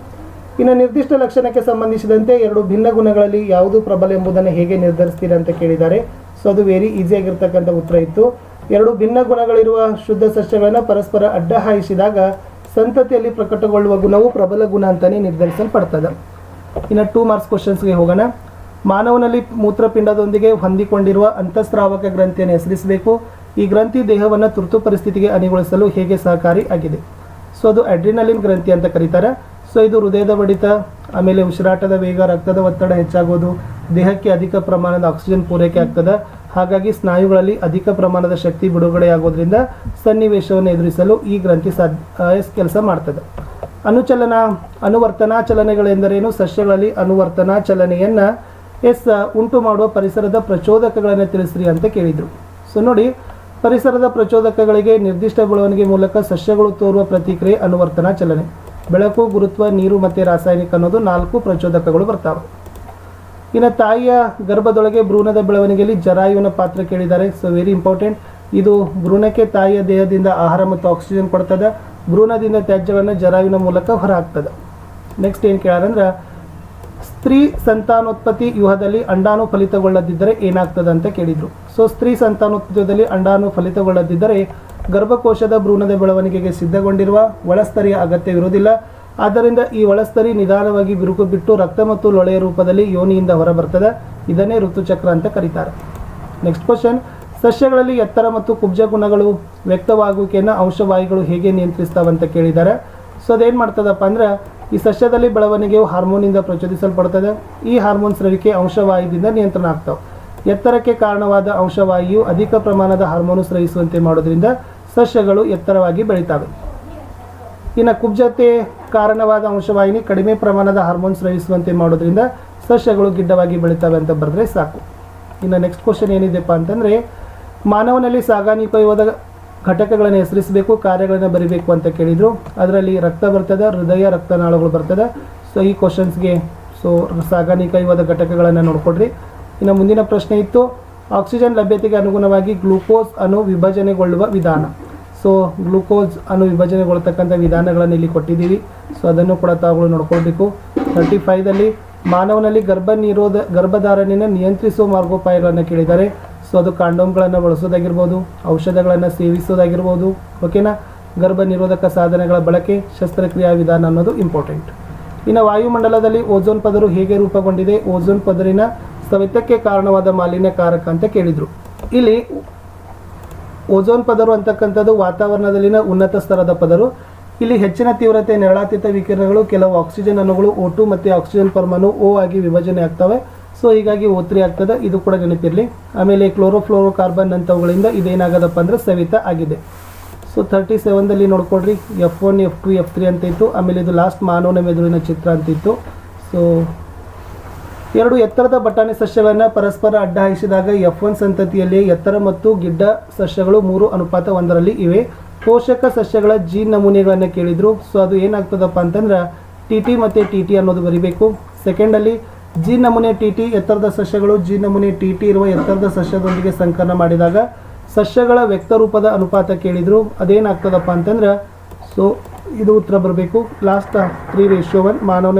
A: ಇನ್ನು ನಿರ್ದಿಷ್ಟ ಲಕ್ಷಣಕ್ಕೆ ಸಂಬಂಧಿಸಿದಂತೆ ಎರಡು ಭಿನ್ನ ಗುಣಗಳಲ್ಲಿ ಯಾವುದು ಪ್ರಬಲ ಎಂಬುದನ್ನು ಹೇಗೆ ನಿರ್ಧರಿಸ್ತೀರ ಅಂತ ಕೇಳಿದ್ದಾರೆ. ಸೊ ಅದು ವೆರಿ ಈಸಿಯಾಗಿರ್ತಕ್ಕಂಥ ಉತ್ತರ ಇತ್ತು. ಎರಡು ಭಿನ್ನ ಗುಣಗಳಿರುವ ಶುದ್ಧ ಸಸ್ಯಗಳನ್ನು ಪರಸ್ಪರ ಅಡ್ಡ ಹಾಯಿಸಿದಾಗ ಸಂತತಿಯಲ್ಲಿ ಪ್ರಕಟಗೊಳ್ಳುವ ಗುಣವು ಪ್ರಬಲ ಗುಣ ಅಂತಲೇ ನಿರ್ಧರಿಸಲ್ಪಡ್ತದೆ. ಇನ್ನು ಟೂ ಮಾರ್ಕ್ಸ್ ಕ್ವಶನ್ಸ್ಗೆ ಹೋಗೋಣ. ಮಾನವನಲ್ಲಿ ಮೂತ್ರಪಿಂಡದೊಂದಿಗೆ ಹೊಂದಿಕೊಂಡಿರುವ ಅಂತಸ್ರಾವಕ ಗ್ರಂಥಿಯನ್ನು ಹೆಸರಿಸಬೇಕು. ಈ ಗ್ರಂಥಿ ದೇಹವನ್ನು ತುರ್ತು ಪರಿಸ್ಥಿತಿಗೆ ಅನಿಗೊಳಿಸಲು ಹೇಗೆ ಸಹಕಾರಿ ಆಗಿದೆ? ಸೊ, ಅದು ಅಡ್ರಿನಲಿನ್ ಗ್ರಂಥಿ ಅಂತ ಕರೀತಾರೆ. ಸೊ ಇದು ಹೃದಯದ ಬಡಿತ, ಆಮೇಲೆ ಉಸಿರಾಟದ ವೇಗ, ರಕ್ತದ ಒತ್ತಡ ಹೆಚ್ಚಾಗೋದು, ದೇಹಕ್ಕೆ ಅಧಿಕ ಪ್ರಮಾಣದ ಆಕ್ಸಿಜನ್ ಪೂರೈಕೆ ಆಗ್ತದೆ. ಹಾಗಾಗಿ ಸ್ನಾಯುಗಳಲ್ಲಿ ಅಧಿಕ ಪ್ರಮಾಣದ ಶಕ್ತಿ ಬಿಡುಗಡೆಯಾಗೋದ್ರಿಂದ ಸನ್ನಿವೇಶವನ್ನು ಎದುರಿಸಲು ಈ ಗ್ರಂಥಿ ಸಾಧ್ಯ ಕೆಲಸ ಮಾಡ್ತದೆ. ಅನುಚಲನ ಅನುವರ್ತನಾ ಚಲನೆಗಳೆಂದರೇನು ಸಸ್ಯಗಳಲ್ಲಿ ಅನುವರ್ತನಾ ಚಲನೆಯನ್ನು ಎಸ್, ಉಂಟು ಮಾಡುವ ಪರಿಸರದ ಪ್ರಚೋದಕಗಳನ್ನು ತಿಳಿಸ್ರಿ ಅಂತ ಕೇಳಿದರು. ಸೊ, ನೋಡಿ, ಪರಿಸರದ ಪ್ರಚೋದಕಗಳಿಗೆ ನಿರ್ದಿಷ್ಟ ಬೆಳವಣಿಗೆ ಮೂಲಕ ಸಸ್ಯಗಳು ತೋರುವ ಪ್ರತಿಕ್ರಿಯೆ ಅನುವರ್ತನಾ ಚಲನೆ ಬೆಳಕು, ಗುರುತ್ವ, ನೀರು ಮತ್ತು ರಾಸಾಯನಿಕ ಅನ್ನೋದು ನಾಲ್ಕು ಪ್ರಚೋದಕಗಳು ಬರ್ತಾವೆ. ಇನ್ನು ತಾಯಿಯ ಗರ್ಭದೊಳಗೆ ಭ್ರೂಣದ ಬೆಳವಣಿಗೆಯಲ್ಲಿ ಜರಾಯುವಿನ ಪಾತ್ರ ಕೇಳಿದ್ದಾರೆ. ಸೊ ವೆರಿ ಇಂಪಾರ್ಟೆಂಟ್ ಇದು ಭ್ರೂಣಕ್ಕೆ ತಾಯಿಯ ದೇಹದಿಂದ ಆಹಾರ ಮತ್ತು ಆಕ್ಸಿಜನ್ ಕೊಡ್ತದೆ. ಭ್ರೂಣದಿಂದ ತ್ಯಾಜ್ಯವನ್ನು ಜರಾಯುವಿನ ಮೂಲಕ ಹೊರಹಾಕ್ತದೆ. ನೆಕ್ಸ್ಟ್ ಏನು ಕೇಳಾರಂದ್ರೆ, ಸ್ತ್ರೀ ಸಂತಾನೋತ್ಪತ್ತಿ ವ್ಯೂಹದಲ್ಲಿ ಅಂಡಾಣು ಫಲಿತಗೊಳ್ಳದಿದ್ದರೆ ಏನಾಗ್ತದೆ ಅಂತ ಕೇಳಿದರು. ಸೊ ಸ್ತ್ರೀ ಸಂತಾನೋತ್ಪತ್ತಿಯಲ್ಲಿ ಅಂಡಾಣು ಫಲಿತಗೊಳ್ಳದಿದ್ದರೆ ಗರ್ಭಕೋಶದ ಭ್ರೂಣದ ಬೆಳವಣಿಗೆಗೆ ಸಿದ್ಧಗೊಂಡಿರುವ ಒಳಸ್ತರಿಯ ಅಗತ್ಯವಿರುವುದಿಲ್ಲ ಆದ್ದರಿಂದ ಈ ಒಳಸ್ತರಿ ನಿಧಾನವಾಗಿ ಬಿರುಕು ಬಿಟ್ಟು ರಕ್ತ ಮತ್ತು ಲೊಳೆಯ ರೂಪದಲ್ಲಿ ಯೋನಿಯಿಂದ ಹೊರಬರ್ತದೆ. ಇದನ್ನೇ ಋತುಚಕ್ರ ಅಂತ ಕರೀತಾರೆ. ನೆಕ್ಸ್ಟ್ ಕ್ವಶನ್ ಸಸ್ಯಗಳಲ್ಲಿ ಎತ್ತರ ಮತ್ತು ಕುಬ್ಜ ಗುಣಗಳು ವ್ಯಕ್ತವಾಗುವಿಕೆಯನ್ನು ಅಂಶವಾಯುಗಳು ಹೇಗೆ ನಿಯಂತ್ರಿಸ್ತಾವಂತ ಕೇಳಿದ್ದಾರೆ. ಸೊ ಅದೇನು ಮಾಡ್ತದಪ್ಪ ಅಂದ್ರೆ, ಈ ಸಸ್ಯದಲ್ಲಿ ಬೆಳವಣಿಗೆಯು ಹಾರ್ಮೋನಿಂದ ಪ್ರಚೋದಿಸಲ್ಪಡ್ತದೆ. ಈ ಹಾರ್ಮೋನ್ ಸ್ರವಿಕೆ ಅಂಶವಾಯುದಿಂದ ನಿಯಂತ್ರಣ ಆಗ್ತವೆ. ಎತ್ತರಕ್ಕೆ ಕಾರಣವಾದ ಅಂಶವಾಯುವು ಅಧಿಕ ಪ್ರಮಾಣದ ಹಾರ್ಮೋನು ಸ್ರವಿಸುವಂತೆ ಮಾಡೋದ್ರಿಂದ ಸಸ್ಯಗಳು ಎತ್ತರವಾಗಿ ಬೆಳೀತವೆ. ಇನ್ನು ಕುಬ್ಜತೆ ಕಾರಣವಾದ ಅಂಶವಾಹಿನಿ ಕಡಿಮೆ ಪ್ರಮಾಣದ ಹಾರ್ಮೋನ್ ಸ್ರವಿಸುವಂತೆ ಮಾಡೋದ್ರಿಂದ ಸಸ್ಯಗಳು ಗಿಡ್ಡವಾಗಿ ಬೆಳೀತವೆ ಅಂತ ಬರೆದ್ರೆ ಸಾಕು. ಇನ್ನು ನೆಕ್ಸ್ಟ್ ಕ್ವಶನ್ ಏನಿದೆಪ್ಪ ಅಂತಂದರೆ, ಮಾನವನಲ್ಲಿ ಸಾಗಾಣಿಕೆಯುವಾದ ಘಟಕಗಳನ್ನು ಹೆಸರಿಸಬೇಕು, ಕಾರ್ಯಗಳನ್ನು ಬರಿಬೇಕು ಅಂತ ಕೇಳಿದರು. ಅದರಲ್ಲಿ ರಕ್ತ ಬರ್ತದೆ, ಹೃದಯ ರಕ್ತನಾಳಗಳು ಬರ್ತದೆ. ಸೊ ಈ ಕ್ವಶನ್ಸ್ಗೆ ಸೊ ಸಾಗಾಣಿಕೆಯುವಾದ ಘಟಕಗಳನ್ನು ನೋಡಿಕೊಡ್ರಿ. ಇನ್ನು ಮುಂದಿನ ಪ್ರಶ್ನೆ ಇತ್ತು ಆಕ್ಸಿಜನ್ ಲಭ್ಯತೆಗೆ ಅನುಗುಣವಾಗಿ ಗ್ಲೂಕೋಸ್ ಅನ್ನು ವಿಭಜನೆಗೊಳ್ಳುವ ವಿಧಾನ. ಸೊ ಗ್ಲೂಕೋಸ್ ಅನ್ನು ವಿಭಜನೆಗೊಳ್ತಕ್ಕಂಥ ವಿಧಾನಗಳನ್ನು ಇಲ್ಲಿ ಕೊಟ್ಟಿದ್ದೀವಿ. ಸೊ ಅದನ್ನು ಕೂಡ ತಾವುಗಳು ನೋಡ್ಕೊಳ್ಬೇಕು. ತರ್ಟಿ ಫೈವ್ದಲ್ಲಿ ಮಾನವನಲ್ಲಿ ಗರ್ಭ ನಿರೋಧ ಗರ್ಭಧಾರಣೆಯನ್ನು ನಿಯಂತ್ರಿಸುವ ಮಾರ್ಗೋಪಾಯಗಳನ್ನು ಕೇಳಿದ್ದಾರೆ. ಸೊ ಅದು ಕಾಂಡೋಮ್ಗಳನ್ನು ಬಳಸೋದಾಗಿರ್ಬೋದು, ಔಷಧಗಳನ್ನು ಸೇವಿಸೋದಾಗಿರ್ಬೋದು ಓಕೆನಾ ಗರ್ಭ ನಿರೋಧಕ ಸಾಧನಗಳ ಬಳಕೆ, ಶಸ್ತ್ರಕ್ರಿಯಾ ವಿಧಾನ ಅನ್ನೋದು ಇಂಪಾರ್ಟೆಂಟ್ ಇನ್ನು ವಾಯುಮಂಡಲದಲ್ಲಿ ಓಝೋನ್ ಪದರು ಹೇಗೆ ರೂಪುಗೊಂಡಿದೆ? ಓಝೋನ್ ಪದರಿನ ಸವೆತಕ್ಕೆ ಕಾರಣವಾದ ಮಾಲಿನ್ಯಕಾರಕ ಅಂತ ಕೇಳಿದರು. ಇಲ್ಲಿ ಓಝೋನ್ ಪದರು ಅಂತಕ್ಕಂಥದ್ದು ವಾತಾವರಣದಲ್ಲಿನ ಉನ್ನತ ಸ್ತರದ ಪದರು. ಇಲ್ಲಿ ಹೆಚ್ಚಿನ ತೀವ್ರತೆ, ನೆರಳಾತೀತ ವಿಕಿರಣಗಳು, ಕೆಲವು ಆಕ್ಸಿಜನ್ ಅಣುಗಳು ಓ ಟು ಮತ್ತು ಆಕ್ಸಿಜನ್ ಪರಮಾಣು ಓ ಆಗಿ ವಿಭಜನೆ ಆಗ್ತವೆ. ಸೊ, ಹೀಗಾಗಿ ಓತ್ರಿ ತ್ರೀ ಆಗ್ತದೆ. ಇದು ಕೂಡ ನೆನಪಿರಲಿ. ಆಮೇಲೆ ಕ್ಲೋರೋಫ್ಲೋರೋ ಕಾರ್ಬನ್ ಅಂಥವುಗಳಿಂದ ಇದೇನಾಗದಪ್ಪ ಅಂದರೆ ಸವಿತ ಆಗಿದೆ. ಸೊ ತರ್ಟಿ ಸೆವೆನ್ದಲ್ಲಿ ನೋಡ್ಕೊಳ್ರಿ. F one, F two, F three ಅಂತ ಇತ್ತು. ಆಮೇಲೆ ಇದು ಲಾಸ್ಟ್ ಮಾನವನ ಮೆದುಳಿನ ಚಿತ್ರ ಅಂತಿತ್ತು ಸೊ ಎರಡು ಎತ್ತರದ ಬಟಾಣಿ ಸಸ್ಯಗಳನ್ನು ಪರಸ್ಪರ ಅಡ್ಡ ಹಾಯಿಸಿದಾಗ ಎಫ್ ಒನ್ ಸಂತತಿಯಲ್ಲಿ ಎತ್ತರ ಮತ್ತು ಗಿಡ್ಡ ಸಸ್ಯಗಳು ಮೂರು ಅನುಪಾತ ಒಂದರಲ್ಲಿ ಇವೆ. ಪೋಷಕ ಸಸ್ಯಗಳ ಜೀನ್ ನಮೂನೆಗಳನ್ನು ಕೇಳಿದ್ರು. ಸೊ ಅದು ಏನಾಗ್ತದಪ್ಪ ಅಂತಂದ್ರೆ ಟಿ ಟಿ ಮತ್ತು ಟಿ ಟಿ ಅನ್ನೋದು ಬರಿಬೇಕು. ಸೆಕೆಂಡಲ್ಲಿ ಜಿ ನಮೂನೆ ಟಿ ಎತ್ತರದ ಸಸ್ಯಗಳು ಜಿ ನಮೂನೆ ಟಿ ಟಿ ಇರುವ ಎತ್ತರದ ಸಸ್ಯದೊಂದಿಗೆ ಸಂಕಲನ ಮಾಡಿದಾಗ ಸಸ್ಯಗಳ ವ್ಯಕ್ತರೂಪದ ಅನುಪಾತ ಕೇಳಿದ್ರು. ಅದೇನಾಗ್ತದಪ್ಪ ಅಂತಂದ್ರೆ ಸೊ ಇದು ಉತ್ತರ ಬರಬೇಕು. ಲಾಸ್ಟ್ ತ್ರೀ ರೇಷಿಯೋ ಒನ್ ಮಾನವನ